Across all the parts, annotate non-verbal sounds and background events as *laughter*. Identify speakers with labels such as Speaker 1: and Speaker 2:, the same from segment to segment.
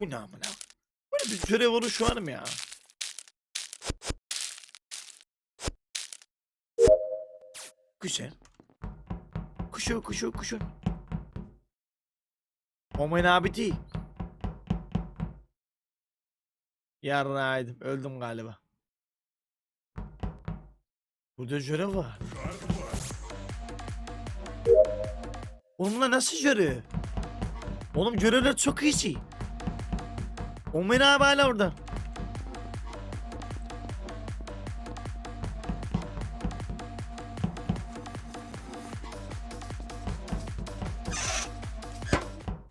Speaker 1: Bu ne amına? Böyle bir görev vuruş var mı ya? Güzel. Kuşu kuşu kuşu. Omen abi değil. Yarraydım. Öldüm galiba. Burada görev var. Oğlum lan nasıl görev? Oğlum görevler çok iyi. Omen abi hala orada.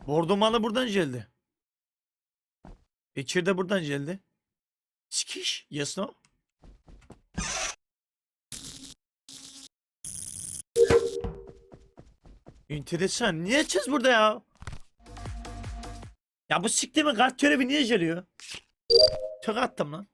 Speaker 1: Bordomalı buradan geldi. Bekir de buradan geldi. Sikiş. Yes no? Enteresan. Niye açacağız burada ya? Ya bu siktimin kart görevi niye geliyor? Çok attım lan.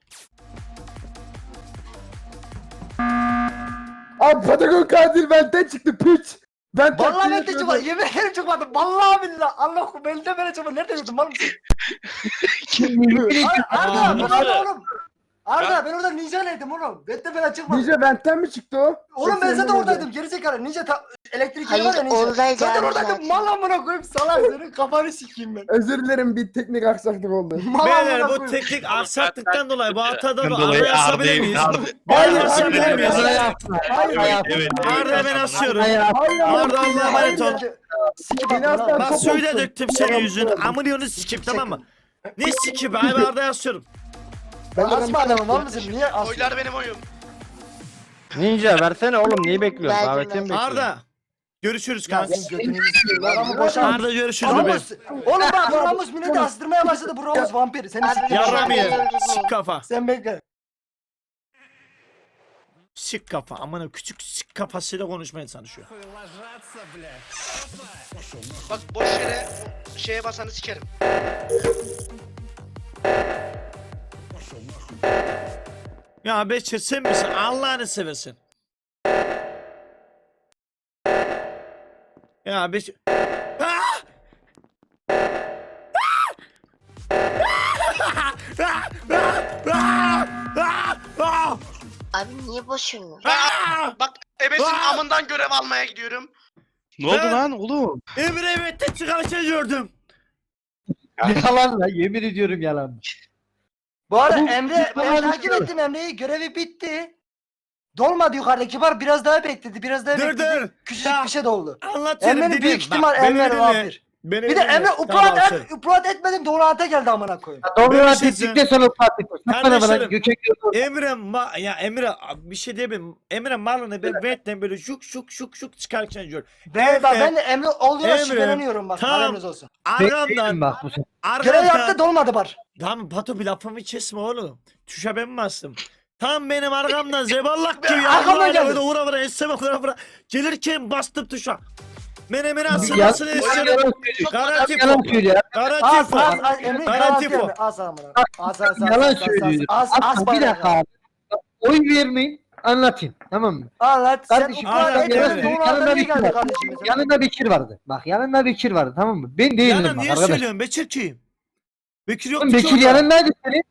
Speaker 2: Abi Patagon katil benden çıktı piç. Ben
Speaker 3: Vallahi ben de
Speaker 2: yapıyordum.
Speaker 3: Yemin ederim çıkmadım. Vallahi billahi. Allah'ım ben de böyle çıkmadım. Nerede gördün mal mısın? *laughs* Ar- Arda ben orada oğlum. Arda ben orada ninja'ydım oğlum. Ben de böyle çıkmadım.
Speaker 2: Ninja benden mi çıktı o?
Speaker 3: Oğlum ben zaten
Speaker 2: Ninja
Speaker 3: oradaydım. Gerizekalı. Ninja ta elektrik
Speaker 4: Hayır,
Speaker 3: var ya ninja.
Speaker 4: oradaydı
Speaker 3: Zaten
Speaker 4: abi
Speaker 3: oradaydım.
Speaker 4: zaten.
Speaker 3: Mal amına koyayım salak senin kafanı sikeyim ben.
Speaker 2: Özür dilerim bir teknik aksaklık oldu.
Speaker 3: Mal
Speaker 1: Beyler
Speaker 3: amına
Speaker 1: bu
Speaker 3: koyayım.
Speaker 1: teknik aksaklıktan dolayı bu hatada da araya asabilir miyiz?
Speaker 5: Arda-
Speaker 1: Hayır
Speaker 2: Hayır,
Speaker 1: asabilir
Speaker 2: hayır,
Speaker 1: miyiz?
Speaker 2: hayır.
Speaker 3: Hayır.
Speaker 2: Hayır.
Speaker 5: Evet.
Speaker 1: Arda'ya ben asıyorum.
Speaker 2: Hayır
Speaker 1: Arda Allah'a emanet ol.
Speaker 2: Beni aslan
Speaker 1: da
Speaker 2: korktum.
Speaker 1: döktüm senin
Speaker 2: söyledim.
Speaker 1: Amıniyonu sikip tamam mı? Ne sikip abi Arda'ya asıyorum.
Speaker 2: Ben de
Speaker 3: Asma adamı mal mısın? Niye asıyorsun?
Speaker 6: Oylar benim oyum.
Speaker 7: Ninja versene oğlum neyi bekliyorsun?
Speaker 4: Verdim,
Speaker 7: Davetini mi bekliyorsun?
Speaker 1: Arda. Görüşürüz
Speaker 3: Ya
Speaker 1: kanka.
Speaker 3: götünü sikeyim. Boşa
Speaker 1: Arda görüşürüz bebeğim.
Speaker 3: Ramos. Oğlum bak bu Ramos milleti astırmaya başladı. Bu Ramos vampir. Seni sikeyim.
Speaker 1: Yarram ye. Sik kafa.
Speaker 3: Sen bekle.
Speaker 1: Sik kafa. Amına küçük sik kafasıyla konuşmaya çalışıyor.
Speaker 6: Bak boş yere şeye basanı sikerim.
Speaker 1: Ya Beçir sen misin? Allah'ını seversin. Ya. Ah! Ah! Ah! Ah! Ah!
Speaker 4: Abi niye boşuyorsun?
Speaker 1: Ah!
Speaker 6: Bak ebesin
Speaker 1: Aa!
Speaker 6: amından görev almaya gidiyorum.
Speaker 5: Ne oldu
Speaker 1: Ben-
Speaker 5: lan oğlum?
Speaker 1: Emre evet çıkarken gördüm.
Speaker 7: Yalan lan yemin ediyorum yalan.
Speaker 3: Bu arada
Speaker 7: Bu-
Speaker 3: Emre
Speaker 7: bu-
Speaker 3: ben
Speaker 7: bu-
Speaker 3: takip ettim Emre'yi görevi bitti. Dolmadı yukarıdaki var biraz daha bekledi biraz daha
Speaker 1: Dur
Speaker 3: bekledi.
Speaker 1: dur.
Speaker 3: Küçücük
Speaker 1: Ya,
Speaker 3: bir şey doldu.
Speaker 1: Anlatıyorum
Speaker 3: Emre'nin büyük ihtimal Emre vampir.
Speaker 1: Beni
Speaker 3: Bir de
Speaker 1: dinle.
Speaker 3: Emre upload, et, upload etmedim Donat'a geldi amına koyayım.
Speaker 7: Doğru
Speaker 1: Böyle
Speaker 7: lan
Speaker 1: şey
Speaker 7: sonra patlık. Sakın
Speaker 1: Kardeşlerim. Emre ma ya Emre bir şey diyeyim. Emre malını ben Vent'ten böyle şuk şuk şuk şuk çıkarken gör.
Speaker 3: Ben, bak,
Speaker 1: Emre-
Speaker 3: ben de Emre olduğuna
Speaker 1: Emre,
Speaker 3: şüpheleniyorum bak
Speaker 1: tamam.
Speaker 3: haberiniz olsun.
Speaker 7: Bekleyin
Speaker 1: Arkamdan
Speaker 7: bak bu sefer.
Speaker 3: Görev yaptı
Speaker 1: arkamdan.
Speaker 3: dolmadı bar.
Speaker 1: Tamam Pato bir lafımı kesme oğlum. Tuşa ben bastım. Tam benim arkamdan zebalak *laughs* gibi ya.
Speaker 3: Arkamdan geldi.
Speaker 1: geldi. Vura vura eseme vura vura. Gelirken bastım tuşa.
Speaker 7: Yalan
Speaker 1: isterim.
Speaker 7: söylüyor.
Speaker 1: Garanti
Speaker 7: Yalan
Speaker 1: fo.
Speaker 7: söylüyor.
Speaker 3: Az Emre
Speaker 1: Garanti
Speaker 3: garanti
Speaker 1: bu.
Speaker 3: Az amına. Az az az.
Speaker 7: Yalan söylüyor.
Speaker 3: Az az az
Speaker 7: Aslan bir dakika abi. Oy vermeyin anlatayım tamam mı?
Speaker 3: Anlat sen
Speaker 7: Kardeşim,
Speaker 1: Arda,
Speaker 3: etmedin
Speaker 1: yanında-
Speaker 3: Donat'a
Speaker 7: yanında
Speaker 3: niye
Speaker 7: bir
Speaker 3: geldi
Speaker 7: var.
Speaker 3: kardeşim mesela?
Speaker 7: Yanında Bekir vardı. Bak yanında Bekir vardı tamam mı? Ben değildim
Speaker 1: Yana
Speaker 7: bak
Speaker 1: niye
Speaker 7: arkadaş.
Speaker 1: söylüyorsun Bekir kim? Bekir yok
Speaker 7: Oğlum Bekir yanındaydı senin.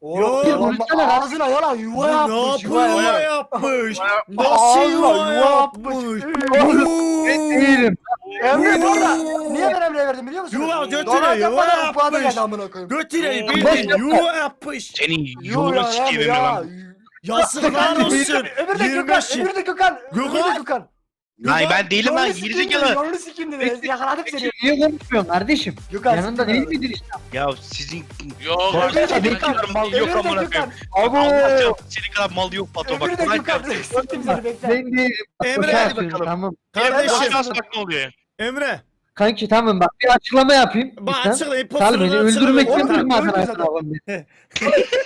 Speaker 3: Oğlum,
Speaker 1: Yo,
Speaker 3: ağzına yalan yuva
Speaker 1: Ne
Speaker 3: yapmış
Speaker 1: yapıyor?
Speaker 3: yuva
Speaker 1: Yuva
Speaker 3: yapmış.
Speaker 1: Nasıl yuva yapmış?
Speaker 7: Ben değilim.
Speaker 3: Emre bu arada niye ben Emre'ye verdim biliyor musun?
Speaker 1: Yuva
Speaker 3: Donat
Speaker 1: yuva yapmış.
Speaker 7: Boş
Speaker 1: bildin yuva yapmış.
Speaker 5: Senin
Speaker 3: ya
Speaker 5: sikeyim lan.
Speaker 1: Yazıklar olsun.
Speaker 3: Öbürü de Gökhan,
Speaker 1: 25
Speaker 3: öbürü de Gökhan.
Speaker 1: Gökhan.
Speaker 5: Lan ben değilim lan
Speaker 3: dedi,
Speaker 5: gerizekalı.
Speaker 3: Yolunu sikeyim dedi. *laughs* Yakaladım seni.
Speaker 7: Niye konuşmuyorsun kardeşim?
Speaker 3: Gökhan.
Speaker 7: Yanında değil midir işte?
Speaker 5: Ya sizin Yok.
Speaker 3: Öbürü de
Speaker 5: Senin
Speaker 3: Gökhan.
Speaker 5: kadar mal
Speaker 3: Öbürü
Speaker 5: yok
Speaker 3: de
Speaker 5: amına
Speaker 3: Gökhan.
Speaker 5: koyayım.
Speaker 7: Abo.
Speaker 5: Allah çarpsın senin kadar mal yok Pato
Speaker 3: Öbürü
Speaker 5: bak.
Speaker 3: de Gökhan. Siktim seni bekle.
Speaker 7: Ben değilim. Bak,
Speaker 1: Emre, hadi
Speaker 5: bakalım.
Speaker 7: Tamam.
Speaker 1: Kardeşim.
Speaker 5: Bak ne oluyor.
Speaker 1: Emre.
Speaker 7: Kanki tamam bak bir açıklama yapayım.
Speaker 1: Bak
Speaker 7: lütfen.
Speaker 1: açıklayın.
Speaker 7: Sal beni öldürmekten
Speaker 3: Oğlum,
Speaker 7: bıkmadın abim beni.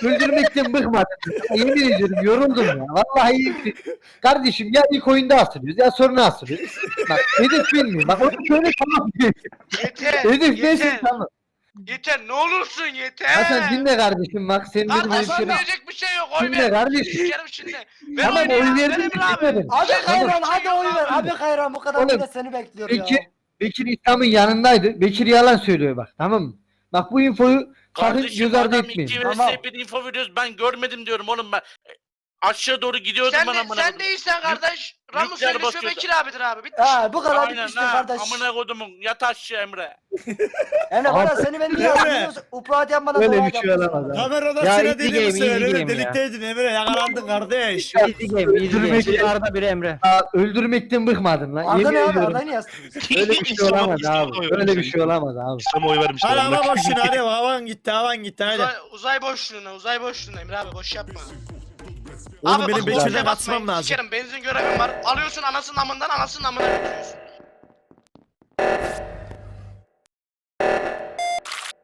Speaker 7: *laughs* öldürmekten bıkmadın. Yemin ediyorum yoruldum ya. Vallahi kardeşim ya ilk oyunda asılıyoruz ya sonra asılıyoruz. Bak hedef benim. Bak onu şöyle tamam.
Speaker 6: Yeter. *laughs*
Speaker 7: hedef
Speaker 6: yeter.
Speaker 7: tamam.
Speaker 6: Yeter ne olursun yeter.
Speaker 7: Hasan dinle kardeşim bak senin
Speaker 6: Lan
Speaker 7: dedim şey yok.
Speaker 6: diyecek bir şey yok. Oy
Speaker 7: Dinle
Speaker 6: ver.
Speaker 7: kardeşim.
Speaker 6: Sikerim şimdi. Ver
Speaker 7: Tamam
Speaker 6: oyunu ya. Ver abi.
Speaker 7: dinlemedim.
Speaker 3: Abi
Speaker 6: Şey,
Speaker 3: Kayran hadi oy ver.
Speaker 6: abi.
Speaker 3: Abi Kayran bu kadar
Speaker 7: Oğlum,
Speaker 3: seni bekliyor ya.
Speaker 7: Bekir İslam'ın yanındaydı. Bekir yalan söylüyor bak tamam mı? Bak bu infoyu sakın
Speaker 8: Kardeşim
Speaker 7: göz ardı
Speaker 8: adam
Speaker 7: etmeyin.
Speaker 8: iki
Speaker 3: Tamam.
Speaker 8: bir info veriyoruz ben görmedim diyorum oğlum ben. Aşağı doğru gidiyordum
Speaker 6: Sen,
Speaker 8: ben
Speaker 6: de,
Speaker 8: amına
Speaker 6: sen
Speaker 8: koydum.
Speaker 6: değilsen kardeş. Ramus
Speaker 8: yükler
Speaker 6: Elvis ve
Speaker 8: basıyordu.
Speaker 6: Bekir abidir abi. Bitti.
Speaker 3: Ha bu kadar
Speaker 8: Aynen
Speaker 3: bitmiştir
Speaker 8: ha
Speaker 3: kardeş.
Speaker 8: amına kodumun yat aşağı Emre. *laughs*
Speaker 3: Yani bana seni ben niye
Speaker 1: Emre.
Speaker 3: yapmıyorsun? Upraat yapmadan
Speaker 7: Böyle bir şey olamaz abi.
Speaker 1: Kamerada
Speaker 7: Ya
Speaker 1: sıra
Speaker 7: easy
Speaker 1: değil
Speaker 7: game,
Speaker 1: misin?
Speaker 7: game ya.
Speaker 1: birlikteydin Emre yakalandın kardeş.
Speaker 9: Easy game, easy game.
Speaker 7: Öldürmek-
Speaker 9: Biri Arda biri Emre.
Speaker 7: Aa, öldürmekten bıkmadın lan.
Speaker 3: Arda
Speaker 7: Yemin
Speaker 3: ne abi?
Speaker 7: ediyorum.
Speaker 3: Arda'yı niye astınız? *laughs*
Speaker 7: Öyle bir şey
Speaker 5: İslam'a-
Speaker 7: olamaz
Speaker 5: İslam'a
Speaker 7: abi.
Speaker 5: oy
Speaker 7: Öyle bir
Speaker 5: vermişler.
Speaker 7: şey olamaz abi.
Speaker 5: İslam'a oy vermişler.
Speaker 1: Hadi ama boşuna hadi havan gitti havan gitti hadi.
Speaker 6: Uzay, uzay boşluğuna, uzay boşluğuna Emre abi boş yapma.
Speaker 1: Oğlum
Speaker 6: abi
Speaker 1: benim
Speaker 6: bak,
Speaker 1: kaçmam
Speaker 6: basmayın.
Speaker 1: lazım.
Speaker 6: Sikerim benzin görevim var. Alıyorsun anasının amından anasının amına götürüyorsun.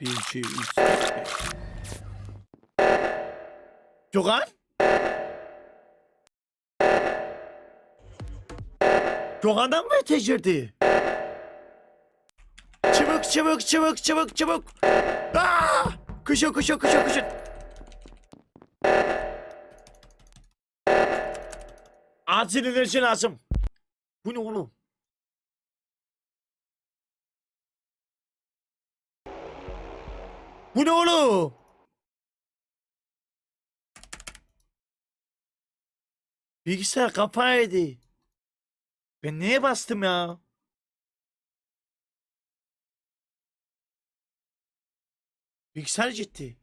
Speaker 1: Bir, iki, üç, dört, beş. Gökhan? Gökhan'dan mı tecrüdi? Çabuk çabuk çabuk çabuk çabuk. Aa! Kuşu kuşu kuşu kuşu. Acil enerji lazım. Bu ne oğlum? Bu ne oğlum? Bilgisayar kapağıydı. Ben neye bastım ya? Bilgisayar ciddi.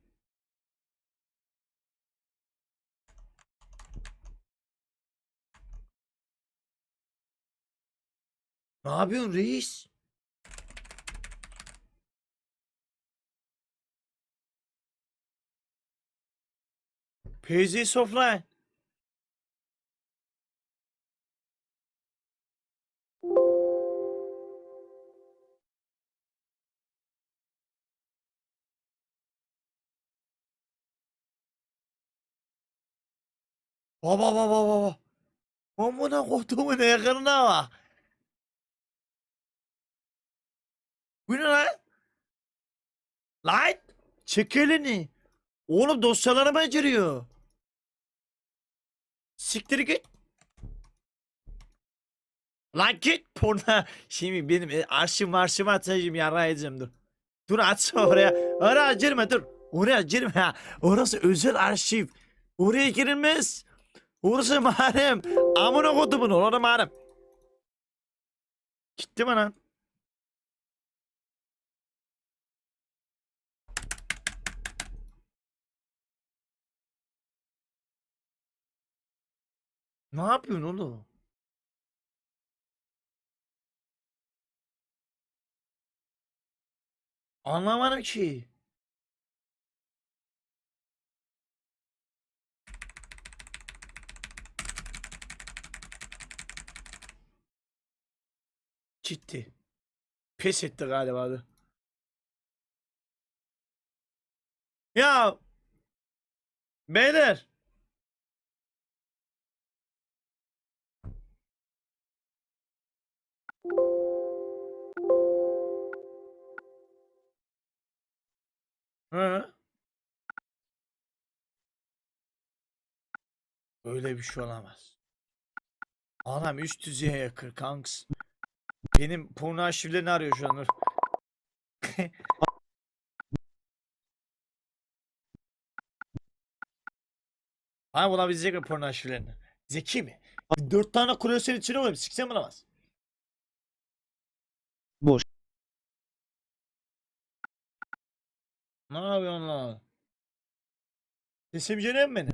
Speaker 1: Ne yapıyorsun reis? PZ offline. Baba baba baba. Amına kodumun yakınına bak. Bu ne lan? Lan! Çek elini. Oğlum dosyalarıma giriyor. Siktir git. Lan git porno. *laughs* Şimdi benim e, arşiv marşiv atacağım yarayacağım dur. Dur açma oraya. Oraya girme dur. Oraya girme. Orası özel arşiv. Oraya girilmez. Orası mahrem. Amına kodumun orada mahrem. Gitti mi lan? Ne yapıyorsun oğlum? Anlamadım ki. Gitti. Pes etti galiba. Ya beyler Hı? Öyle bir şey olamaz. Anam üst düzeye yakır kanks. Benim porno arşivlerini arıyor şu an. Ha *laughs* bulabilecek mi porno arşivlerini? Zeki mi? Dört tane kuryoserin içine koyup siksen bulamaz. Ne yapıyorsun lan? Sesim geliyor mu benim?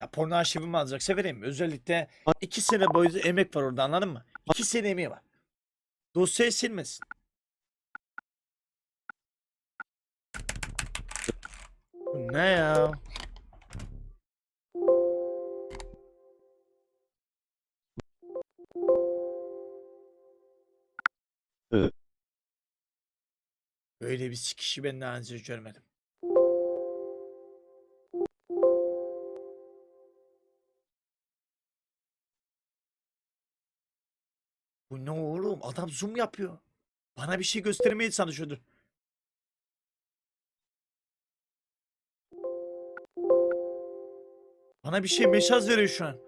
Speaker 1: Ya porno arşivimi alacaksa vereyim. Özellikle iki sene boyunca emek var orada anladın mı? İki sene emeği var. Dosyayı silmesin. Ne ya? Böyle bir sikişi ben daha önce görmedim. Bu ne oğlum? Adam zoom yapıyor. Bana bir şey göstermeye çalışıyordu. Bana bir şey mesaj veriyor şu an.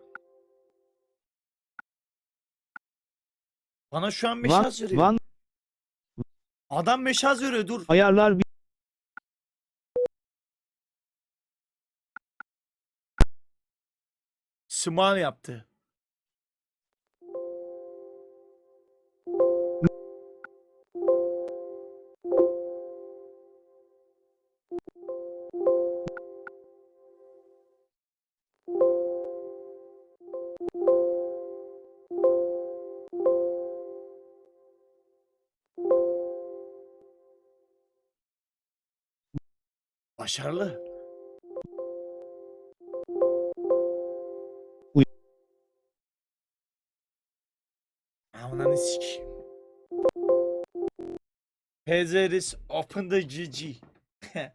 Speaker 1: Bana şu an mesaj veriyor.
Speaker 9: Van
Speaker 1: Adam mesaj veriyor dur.
Speaker 9: ayarlar bir
Speaker 1: Smile yaptı. Başarılı. Amananı sikeyim. Pezeris open the GG. *laughs*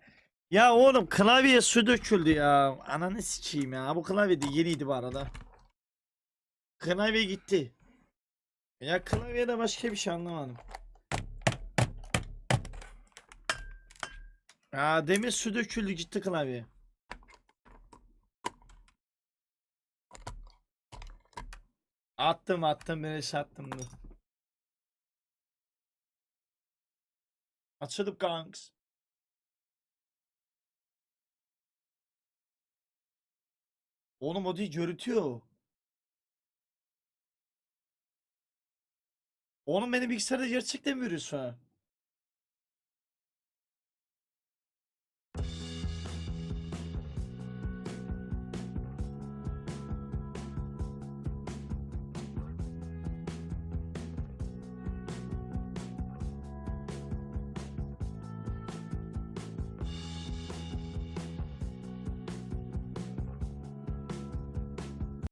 Speaker 1: ya oğlum klavyeye su döküldü ya. Ananı sikeyim ya. Bu klavye de yeniydi bu arada. Klavye gitti. Ya klavyede başka bir şey anlamadım. Ya demin su döküldü gitti klavye. Attım attım beni attım dur. Açıldım kanks. Oğlum o değil görüntüyor. Oğlum benim bilgisayarda gerçekten virüs var.